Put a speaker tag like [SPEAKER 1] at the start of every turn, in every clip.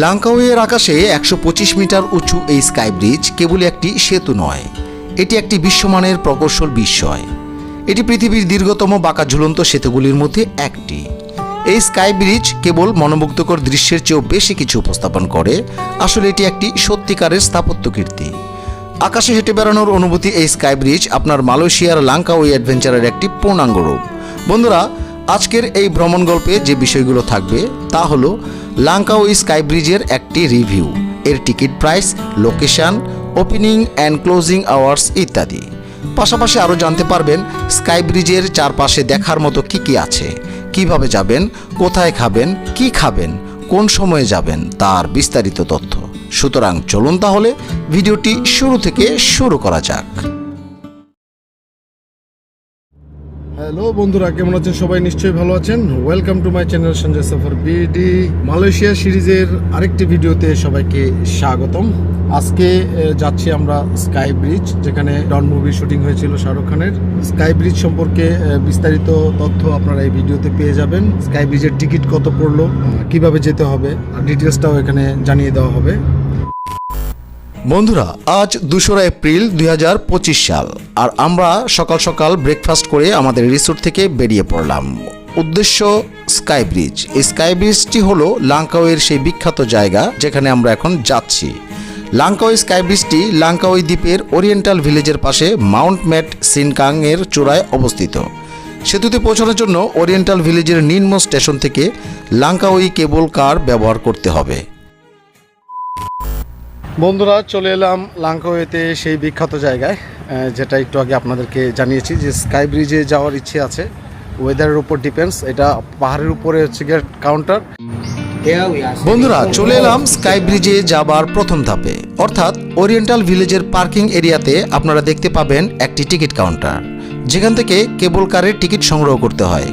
[SPEAKER 1] লাঙ্কাওয়ের আকাশে একশো পঁচিশ মিটার উঁচু এই স্কাই ব্রিজ কেবল একটি সেতু নয়, এটি একটি বিশ্বমানের প্রকৌশল বিস্ময়। এটি পৃথিবীর দীর্ঘতম বাঁকা ঝুলন্ত সেতুগুলির মধ্যে একটি। এই স্কাই ব্রিজ কেবল মনোমুগ্ধকর দৃশ্যের চেয়েও বেশি কিছু উপস্থাপন করে, আসলে এটি একটি সত্যিকারের স্থাপত্য কীর্তি। আকাশে হেঁটে বেড়ানোর অনুভূতি এই স্কাই ব্রিজ আপনার মালয়েশিয়ার লাঙ্কাওয়ে অ্যাডভেঞ্চারের একটি পূর্ণাঙ্গ রূপ। বন্ধুরা আজকের এই ভ্রমণ গল্পে যে বিষয়গুলো থাকবে তা হলো লাঙ্কাওই স্কাই ব্রিজের একটি রিভিউ, এর ticket price, location, opening and closing hours ইত্যাদি। পাশাপাশি আরও জানতে পারবেন স্কাই ব্রিজের চারপাশে দেখার মতো কি কি আছে, কীভাবে যাবেন, কোথায় খাবেন, কি খাবেন, কোন সময়ে যাবেন, তার বিস্তারিত তথ্য। সুতরাং চলুন তাহলে ভিডিওটি শুরু থেকে শুরু করা যাক।
[SPEAKER 2] হ্যালো বন্ধুরা, কেমন আছেন? সবাই নিশ্চয়ই ভালো আছেন। Welcome to my channel Sanjay Safar BD Malaysia সিরিজের আরেকটি ভিডিওতে সবাইকে স্বাগতম। আজকে যাচ্ছি আমরা স্কাই ব্রিজ যেখানে ডন মুভি শুটিং হয়েছিল শাহরুখ খানের। স্কাই ব্রিজ সম্পর্কে বিস্তারিত তথ্য আপনারা এই ভিডিওতে পেয়ে যাবেন। স্কাই ব্রিজের টিকিট কত পড়ল কীভাবে যেতে হবে, আর ডিটেলসটাও এখানে জানিয়ে দেওয়া হবে।
[SPEAKER 1] বন্ধুরা, আজ দুশোরা এপ্রিল দুই হাজার পঁচিশ সাল, আর আমরা সকাল সকাল ব্রেকফাস্ট করে আমাদের রিসোর্ট থেকে বেরিয়ে পড়লাম। উদ্দেশ্য স্কাই ব্রিজ এই স্কাই ব্রিজটি হলো লাঙ্কাওয়ের সেই বিখ্যাত জায়গা যেখানে আমরা এখন যাচ্ছি। লাঙ্কাওই স্কাই ব্রিজটি লাঙ্কাওই দ্বীপের ওরিয়েন্টাল ভিলেজের পাশে মাউন্ট ম্যাট সিনকাং এর চূড়ায় অবস্থিত। সেতুতে পৌঁছানোর জন্য ওরিয়েন্টাল ভিলেজের নিম্ন স্টেশন থেকে লাঙ্কাওই কেবল কার ব্যবহার করতে হবে।
[SPEAKER 2] বন্ধুরা চলে এলাম লাঙ্কাওয়েতে সেই বিখ্যাত জায়গায় যেটা একটু আগে আপনাদেরকে জানিয়েছি যে স্কাই ব্রিজে যাওয়ার ইচ্ছে আছে। ওয়েদারের উপর ডিপেন্ডস এটা পাহাড়ের উপরে হচ্ছে গিয়ে কাউন্টার
[SPEAKER 1] বন্ধুরা চলে এলাম স্কাই ব্রিজে যাবার প্রথম ধাপে। অর্থাৎ ওরিয়েন্টাল ভিলেজের পার্কিং এরিয়াতে আপনারা দেখতে পাবেন একটি টিকিট কাউন্টার যেখান থেকে কেবল কারের টিকিট সংগ্রহ করতে হয়।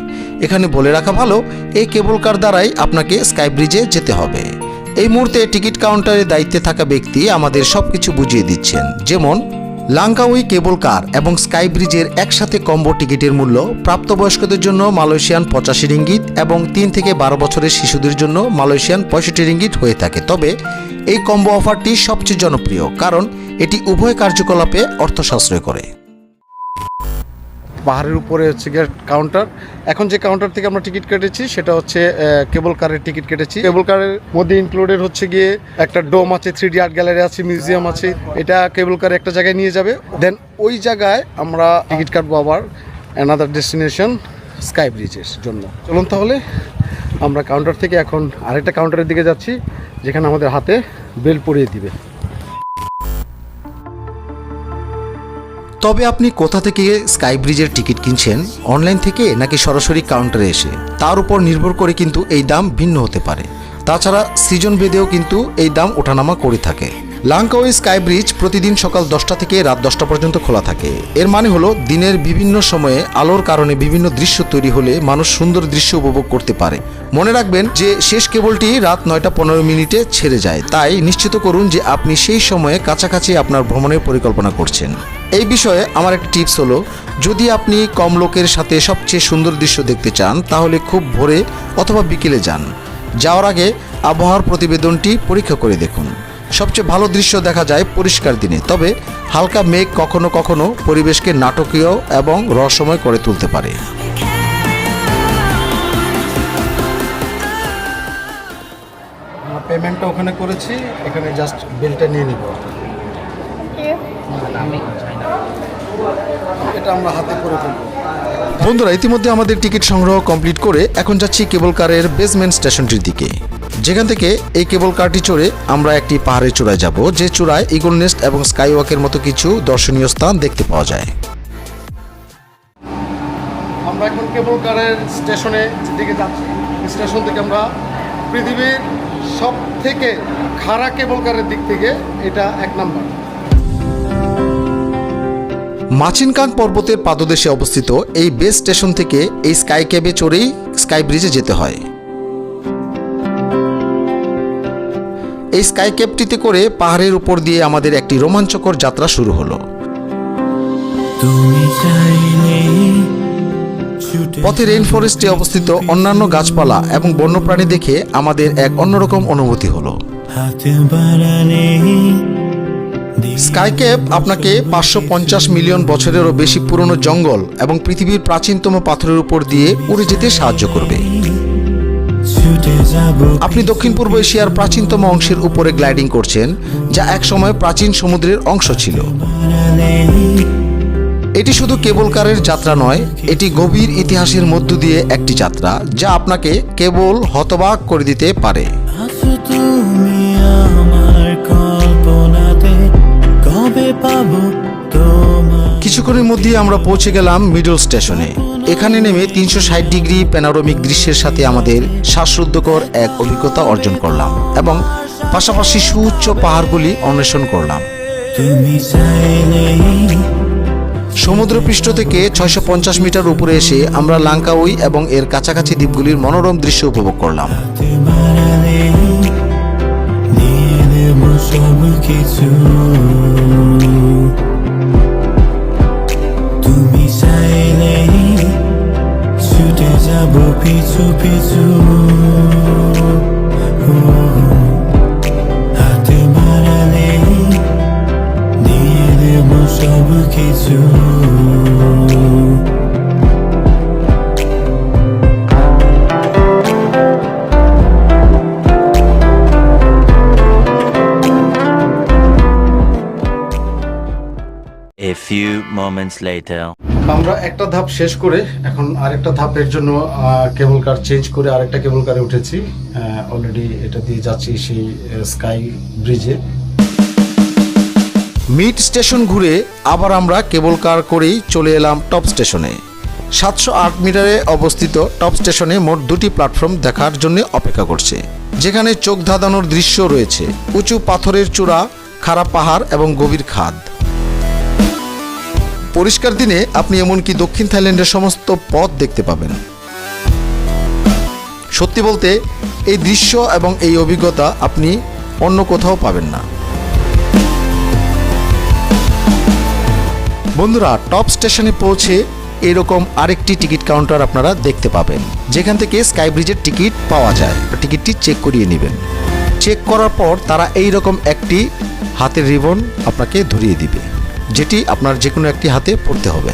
[SPEAKER 1] এখানে বলে রাখা ভালো এই কেবল কার দ্বারাই আপনাকে স্কাই ব্রিজে যেতে হবে। এই মুহূর্তে টিকিট কাউন্টারের দায়িত্বে থাকা ব্যক্তি আমাদের সব কিছু বুঝিয়ে দিচ্ছেন। যেমন, লাঙ্কাউই কেবল কার এবং স্কাই ব্রিজের একসাথে কম্বো টিকিটের মূল্য, প্রাপ্তবয়স্কদের জন্য মালয়েশিয়ান পঁচাশি রিঙ্গিত এবং তিন থেকে বারো বছরের শিশুদের জন্য মালয়েশিয়ান পঁয়ষট্টি রিঙ্গিত হয়ে থাকে। তবে, এই কম্বো অফারটি সবচেয়ে জনপ্রিয় কারণ এটি উভয় কার্যকলাপে অর্থ সাশ্রয় করে।
[SPEAKER 2] পাহাড়ের উপরে হচ্ছে গিয়ে কাউন্টার এখন যে কাউন্টার থেকে আমরা টিকিট কেটেছি, সেটা হচ্ছে কেবল কারের টিকিট কেটেছি। কেবল কারের মধ্যে ইনক্লুডেড হচ্ছে গিয়ে একটা ডোম আছে থ্রি আর্ট গ্যালারি আছে মিউজিয়াম আছে। এটা কেবল কার একটা জায়গায় নিয়ে যাবে। দেন ওই জায়গায় আমরা টিকিট কাটবো আবার অ্যানাদার ডেস্টিনেশন স্কাই ব্রিজের জন্য। চলুন তাহলে, আমরা কাউন্টার থেকে এখন আরেকটা কাউন্টারের দিকে যাচ্ছি, যেখানে আমাদের হাতে বেল পরিয়ে দিবে।
[SPEAKER 1] তবে আপনি কোথা থেকে স্কাই ব্রিজের টিকিট কিনছেন, অনলাইন থেকে নাকি সরাসরি কাউন্টারে এসে? তার উপর নির্ভর করে কিন্তু এই দাম ভিন্ন হতে পারে। তাছাড়া সিজন ভেদেও কিন্তু এই দাম ওঠানামা করে থাকে। লাঙ্কাওই স্কাই ব্রিজ প্রতিদিন সকাল দশটা থেকে রাত দশটা পর্যন্ত খোলা থাকে। এর মানে হলো, দিনের বিভিন্ন সময়ে আলোর কারণে বিভিন্ন দৃশ্য তৈরি হলে মানুষ সুন্দর দৃশ্য উপভোগ করতে পারে। মনে রাখবেন যে, শেষ কেবলটি রাত নয়টা পনেরো মিনিটে ছেড়ে যায়। তাই নিশ্চিত করুন যে, আপনি সেই সময়ে কাছাকাছি আপনার ভ্রমণের পরিকল্পনা করছেন। এই বিষয়ে আমার একটা টিপস হলো, যদি আপনি কম লোকের সাথে সবচেয়ে সুন্দর দৃশ্য দেখতে চান, তাহলে খুব ভোরে অথবা বিকেলে যান। যাওয়ার আগে আবহাওয়ার প্রতিবেদনটি পরীক্ষা করে দেখুন। সবচেয়ে ভালো দৃশ্য দেখা যায় পরিষ্কার দিনে। তবে হালকা মেঘ কখনো কখনো পরিবেশকে নাটকীয় এবং রহস্যময় করে তুলতে পারে।
[SPEAKER 2] পেমেন্টটা ওখানে করেছি এখানে জাস্ট বিলটা নিয়ে নিব। এটা আমরা হাতে করে ফেলব
[SPEAKER 1] বন্ধুরা ইতিমধ্যে আমাদের টিকিট সংগ্রহ কমপ্লিট করে এখন যাচ্ছি কেবল কারের বেসমেন্ট স্টেশনটির দিকে। যেখান থেকে এই কেবল কারটি চড়ে আমরা একটি পাহাড়ের চূড়ায় যাব যে চূড়ায় ইগল নেস্ট এবং স্কাই ওয়াকের মতো কিছু দর্শনীয় স্থান দেখতে পাওয়া যায়।
[SPEAKER 2] আমরা এখন কেবল কারের স্টেশনে দিকে যাচ্ছি। স্টেশন থেকে আমরা পৃথিবীর সব থেকে খাড়া কেবল কারের দিক থেকে এটা এক নাম্বার।
[SPEAKER 1] মাচিনকাং পর্বতের পাদদেশে অবস্থিত এই বেস স্টেশন থেকে এই স্কাই ক্যাবে চড়েই স্কাই ব্রিজে যেতে হয়। এই স্কাই ক্যাবটিতে করে পাহাড়ের উপর দিয়ে আমাদের একটি রোমাঞ্চকর যাত্রা শুরু হলো। পথে রেইন ফরেস্টে অবস্থিত অন্যান্য গাছপালা এবং বন্যপ্রাণী দেখে আমাদের এক অন্যরকম অনুভূতি হলো। স্কাইক্যাপ আপনাকে পাঁচশো পঞ্চাশ মিলিয়ন বছরেরও বেশি পুরনো জঙ্গল এবং পৃথিবীর প্রাচীনতম পাথরের উপর দিয়ে উড়ে যেতে সাহায্য করবে। আপনি দক্ষিণ পূর্ব এশিয়ার প্রাচীনতম অংশের উপরে গ্লাইডিং করছেন, যা একসময় প্রাচীন সমুদ্রের অংশ ছিল। এটি শুধু কেবল কারের যাত্রা নয়, এটি গভীর ইতিহাসের মধ্য দিয়ে একটি যাত্রা, যা আপনাকে কেবল হতবাক করে দিতে পারে।
[SPEAKER 3] পাবো
[SPEAKER 1] কিছুক্ষণের মধ্যেই আমরা পৌঁছে গেলাম মিডল স্টেশনে। এখানে নেমে তিনশো ষাট ডিগ্রি প্যানারোমিক দৃশ্যের সাথে আমাদের শ্বাসরুদ্ধকর এক অভিজ্ঞতা অর্জন করলাম এবং পাশাপাশি সুউচ্চ পাহাড়গুলি অন্বেষণ করলাম। সমুদ্রপৃষ্ঠ থেকে ছয়শো পঞ্চাশ মিটার উপরে এসে আমরা লাঙ্কাউই এবং এর কাছাকাছি দ্বীপগুলির মনোরম দৃশ্য উপভোগ করলাম।
[SPEAKER 3] সব কিছু পিছু পিছু হাতে বাড়ালে দিয়ে দেব সব কিছু
[SPEAKER 4] A few moments later.
[SPEAKER 2] আমরা একটা ধাপ শেষ করে এখন আরেকটা ধাপের জন্য কেবল কার চেঞ্জ করে আরেকটা কেবল কারে উঠেছি। অলরেডি এটা দিয়ে যাচ্ছি সেই স্কাই ব্রিজে
[SPEAKER 1] মিড স্টেশন ঘুরে আবার আমরা কেবল কার করেই চলে এলাম টপ স্টেশনে সাতশো আট মিটারে অবস্থিত টপ স্টেশনে মোট দুটি প্ল্যাটফর্ম দেখার জন্য অপেক্ষা করছে, যেখানে চোখ ধাঁধানোর দৃশ্য রয়েছে। উঁচু পাথরের চূড়া খারাপ পাহাড় এবং গভীর খাদ। পরিষ্কার দিনে আপনি এমনকি দক্ষিণ থাইল্যান্ডের সমস্ত পথ দেখতে পাবেন। সত্যি বলতে, এই দৃশ্য এবং এই অভিজ্ঞতা আপনি অন্য কোথাও পাবেন না। বন্ধুরা, টপ স্টেশনে পৌঁছে এরকম আরেকটি টিকিট কাউন্টার আপনারা দেখতে পাবেন, যেখান থেকে স্কাই ব্রিজের টিকিট পাওয়া যায়। টিকিটটি চেক করিয়ে নেবেন। চেক করার পর তারা এই রকম একটি হাতের রিবন আপনাকে ধরিয়ে দিবে। যেটি আপনার যে কোনো একটি হাতে পড়তে হবে।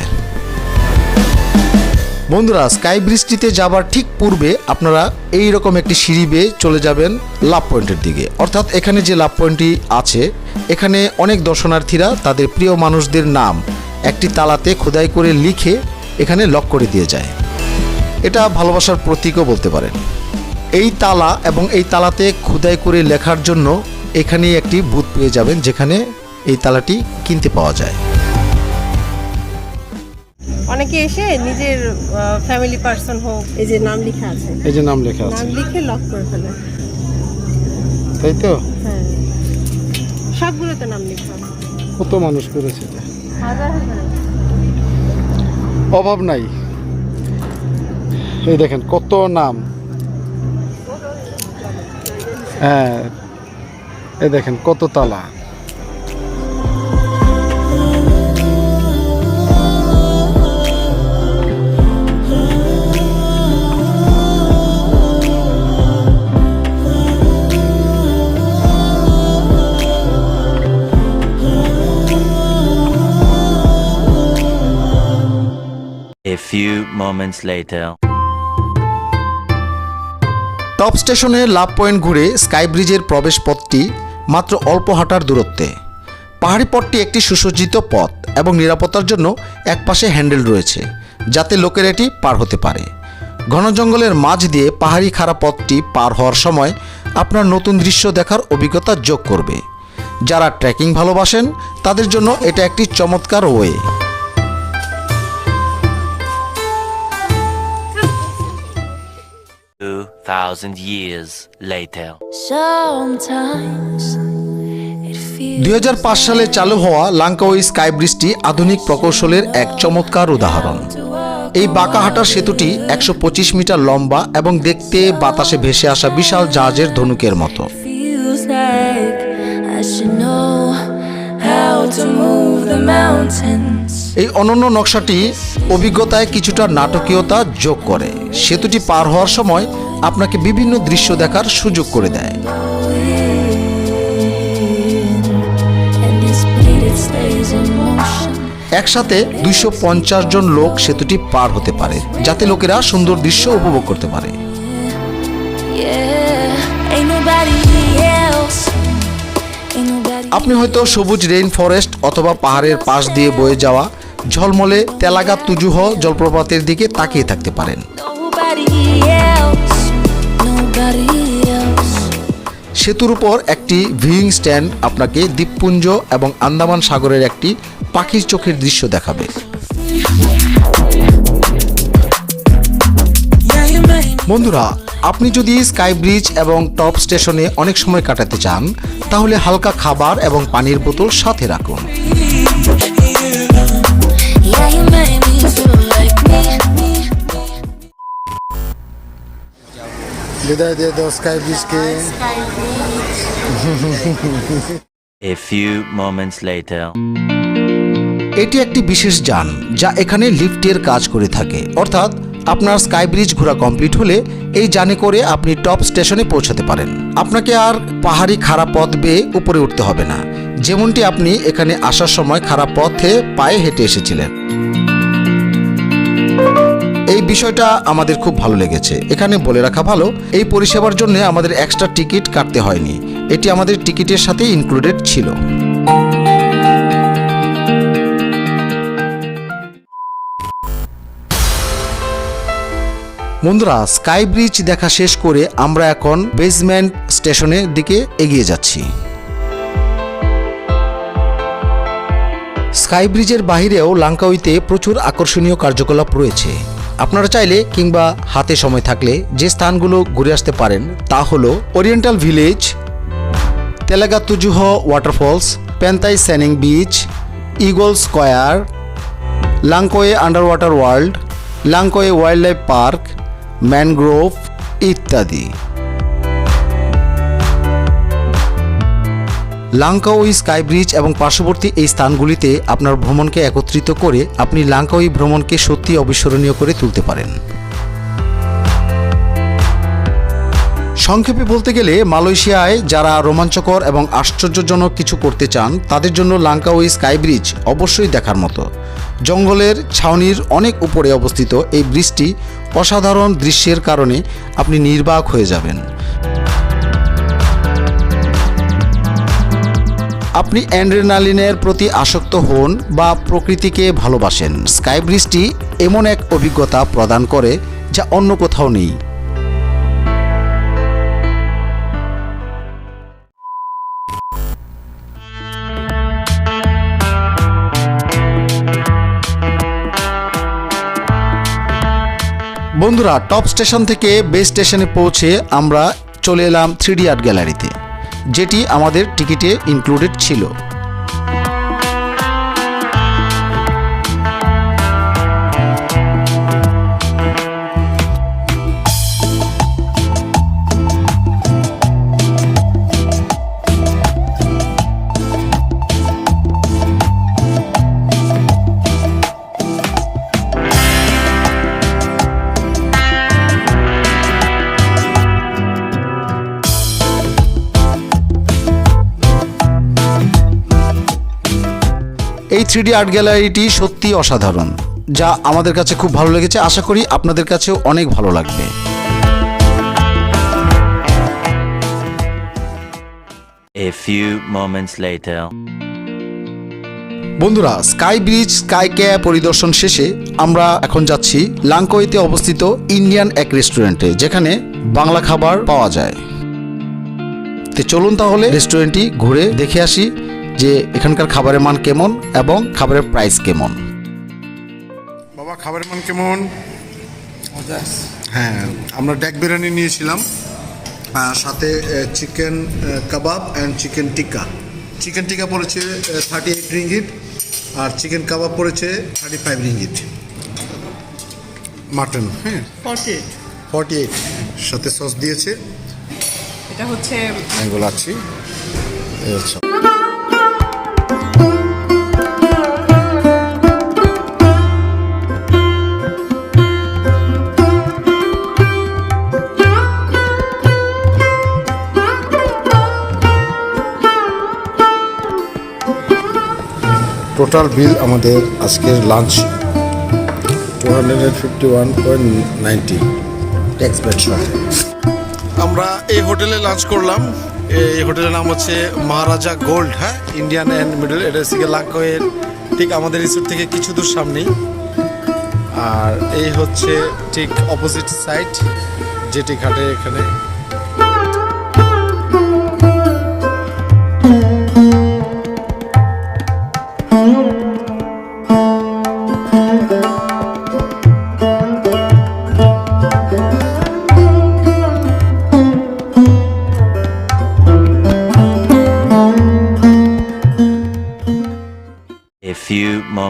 [SPEAKER 1] বন্ধুরা, স্কাই ব্রিজটিতে যাবার ঠিক পূর্বে আপনারা এই রকম একটি সিঁড়ি বেয়ে চলে যাবেন লাভ পয়েন্টের দিকে। অর্থাৎ এখানে যে লাভ পয়েন্টটি আছে, এখানে অনেক দর্শনার্থীরা তাদের প্রিয় মানুষদের নাম একটি তালাতে খোদাই করে লিখে এখানে লক করে দিয়ে যায়। এটা ভালোবাসার প্রতীকও বলতে পারেন। এই তালা এবং এই তালাতে খোদাই করে লেখার জন্য এখানেই একটি বুথ পেয়ে যাবেন, যেখানে এই তালাটি কিনতে পাওয়া যায়।
[SPEAKER 5] অনেকে এসে নিজের ফ্যামিলি পার্সন হোক এই যে নাম লেখা আছে।
[SPEAKER 2] এই যে নাম লেখা আছে।
[SPEAKER 5] নাম লিখে লক করে ফেলে।
[SPEAKER 2] তাই তো?
[SPEAKER 5] হ্যাঁ। সবগুলোতে নাম লেখা
[SPEAKER 2] কত মানুষ করেছে এটা?
[SPEAKER 5] হাজার হাজার।
[SPEAKER 2] অভাব নাই। এই দেখেন কত নাম। হ্যাঁ এই দেখেন কত তালা।
[SPEAKER 4] Few moments later.
[SPEAKER 1] টপ স্টেশনে লাভ পয়েন্ট ঘুরে স্কাই ব্রিজের প্রবেশ পথটি মাত্র অল্প হাঁটার দূরত্বে। পাহাড়ি পথটি একটি সুসজ্জিত পথ এবং নিরাপত্তার জন্য একপাশে হ্যান্ডেল রয়েছে, যাতে লোকের এটি পার হতে পারে। ঘন জঙ্গলের মাঝ দিয়ে পাহাড়ি খাড়া পথটি পার হওয়ার সময় আপনার নতুন দৃশ্য দেখার অভিজ্ঞতা যোগ করবে। যারা ট্রেকিং ভালোবাসেন, তাদের জন্য এটা একটি চমৎকার way.
[SPEAKER 4] Two thousand years later.
[SPEAKER 1] দুই সালে চালু হওয়া লাঙ্কাওই স্কাই ব্রিজটি আধুনিক প্রকৌশলের এক চমৎকার উদাহরণ এই বাঁকাহাটার সেতুটি একশো পঁচিশ মিটার লম্বা এবং দেখতে বাতাসে ভেসে আসা বিশাল জাহাজের ধনুকের মতো. এই অনন্য নকশাটি অভিজ্ঞতায় কিছুটা নাটকীয়তা যোগ করে সেতুটি পার হওয়ার সময় আপনাকে বিভিন্ন দৃশ্য দেখার সুযোগ করে দেয়. একসাথে দুইশো পঞ্চাশ জন লোক সেতুটি পার হতে পারে, যাতে লোকেরা সুন্দর দৃশ্য উপভোগ করতে পারে. আপনি হয়তো সবুজ রেইন ফরেস্ট অথবা পাহাড়ের পাশ দিয়ে বয়ে যাওয়া ঝলমলে তেলাগা তুজুহ জলপ্রপাতের দিকে তাকিয়ে থাকতে পারেন. সেতুর উপর একটি ভিউইং স্ট্যান্ড আপনাকে দ্বীপপুঞ্জ এবং আন্দামান সাগরের একটি পাখির চোখের দৃশ্য দেখাবে। বন্ধুরা আপনি যদি স্কাই ব্রিজ এবং টপ স্টেশনে অনেক সময় কাটাতে চান তাহলে হালকা খাবার এবং পানির বোতল সাথে রাখুন।
[SPEAKER 2] বিদায় দিয়ে দাও স্কাই ব্রিজকে
[SPEAKER 4] A few moments later.
[SPEAKER 1] এটি একটি বিশেষ যান যা এখানে লিফটের কাজ করে থাকে। অর্থাৎ আপনার স্কাই ব্রিজ ঘোরা কমপ্লিট হলে এই যানে করে আপনি টপ স্টেশনে পৌঁছাতে পারেন। আপনাকে আর পাহাড়ি খারাপ পথ বেয়ে উপরে উঠতে হবে না। যেমনটি আপনি এখানে আসার সময় খারাপ পথে পায়ে হেঁটে এসেছিলেন। এই বিষয়টা আমাদের খুব ভালো লেগেছে। এখানে বলে রাখা ভালো, এই পরিষেবার জন্য আমাদের এক্সট্রা টিকিট কাটতে হয়নি। এটি আমাদের টিকিটের সাথে ইনক্লুডেড ছিল। বন্ধুরা স্কাই ব্রিজ দেখা শেষ করে আমরা এখন বেসমেন্ট স্টেশনের দিকে এগিয়ে যাচ্ছি। স্কাই ব্রিজের বাহিরেও লাঙ্কাউইতে প্রচুর আকর্ষণীয় কার্যকলাপ রয়েছে। আপনারা চাইলে কিংবা হাতে সময় থাকলে যে স্থানগুলো ঘুরে আসতে পারেন তা হল oriental village, Telaga Tujuh waterfalls Pantai Cenang beach, eagle square Langkawi under water world Langkawi wild life park, mangrove ইত্যাদি। লাঙ্কাওই স্কাই ব্রিজ এবং পার্শ্ববর্তী এই স্থানগুলিতে আপনার ভ্রমণকে একত্রিত করে আপনি লাঙ্কাওই ভ্রমণকে সত্যি অবিস্মরণীয় করে তুলতে পারেন। সংক্ষেপে বলতে গেলে, মালয়েশিয়ায় যারা রোমাঞ্চকর এবং আশ্চর্যজনক কিছু করতে চান, তাদের জন্য লাঙ্কাওই স্কাই ব্রিজ অবশ্যই দেখার মতো। জঙ্গলের ছাউনির অনেক উপরে অবস্থিত এই ব্রিজটি অসাধারণ দৃশ্যের কারণে আপনি নির্বাক হয়ে যাবেন। আপনি অ্যান্ড্রেনালিনের প্রতি আসক্ত হন বা প্রকৃতিকে ভালোবাসেন। স্কাই ব্রিজটি এমন এক অভিজ্ঞতা প্রদান করে যা অন্য কোথাও নেই। বন্ধুরা, টপ স্টেশন থেকে বেস স্টেশনে পৌঁছে আমরা চলে এলাম থ্রি আর্ট গ্যালারিতে। যেটি আমাদের টিকিটে ইনক্লুডেড ছিল। থ্রিডি আর্ট গ্যালারিটি সত্যি অসাধারণ যা আমাদের কাছে খুব ভালো লেগেছে। আশা করি আপনাদের কাছেও অনেক ভালো লাগবে।
[SPEAKER 4] A few moments later.
[SPEAKER 1] বন্ধুরা স্কাই ব্রিজ স্কাই ক্যাব পরিদর্শন শেষে আমরা এখন যাচ্ছি লাংকোইতে অবস্থিত ইন্ডিয়ান এক রেস্টুরেন্টে যেখানে বাংলা খাবার পাওয়া যায়। তো চলুন তাহলে রেস্টুরেন্টটি ঘুরে দেখে আসি যে এখানকার খাবারের মান কেমন এবং খাবারের প্রাইস কেমন?
[SPEAKER 2] বাবা খাবারের মান কেমন? হ্যাঁ আমরা ড্যাক বিরিয়ানি নিয়েছিলাম আর সাথে chicken kebab and chicken tikka chicken tikka পড়েছে থার্টি এইট রিঙ্গিট আর চিকেন কাবাব পড়েছে থার্টি ফাইভ রিঙ্গিট মাটন হ্যাঁ। ফর্টি এইট সাথে সস দিয়েছে।
[SPEAKER 5] এটা হচ্ছে
[SPEAKER 2] আছি এই টোটাল বিল আমাদের আজকের lunch two hundred fifty one point ninety আমরা এই হোটেলে লাঞ্চ করলাম। এই হোটেলের নাম হচ্ছে মহারাজা গোল্ড হ্যাঁ? ইন্ডিয়ান অ্যান্ড মিডল এটা হচ্ছে লাঙ্কয়ের ঠিক আমাদের রিসোর্ট থেকে কিছু দূর সামনেই। আর এই হচ্ছে ঠিক অপোজিট সাইড যেটি ঘাটে এখানে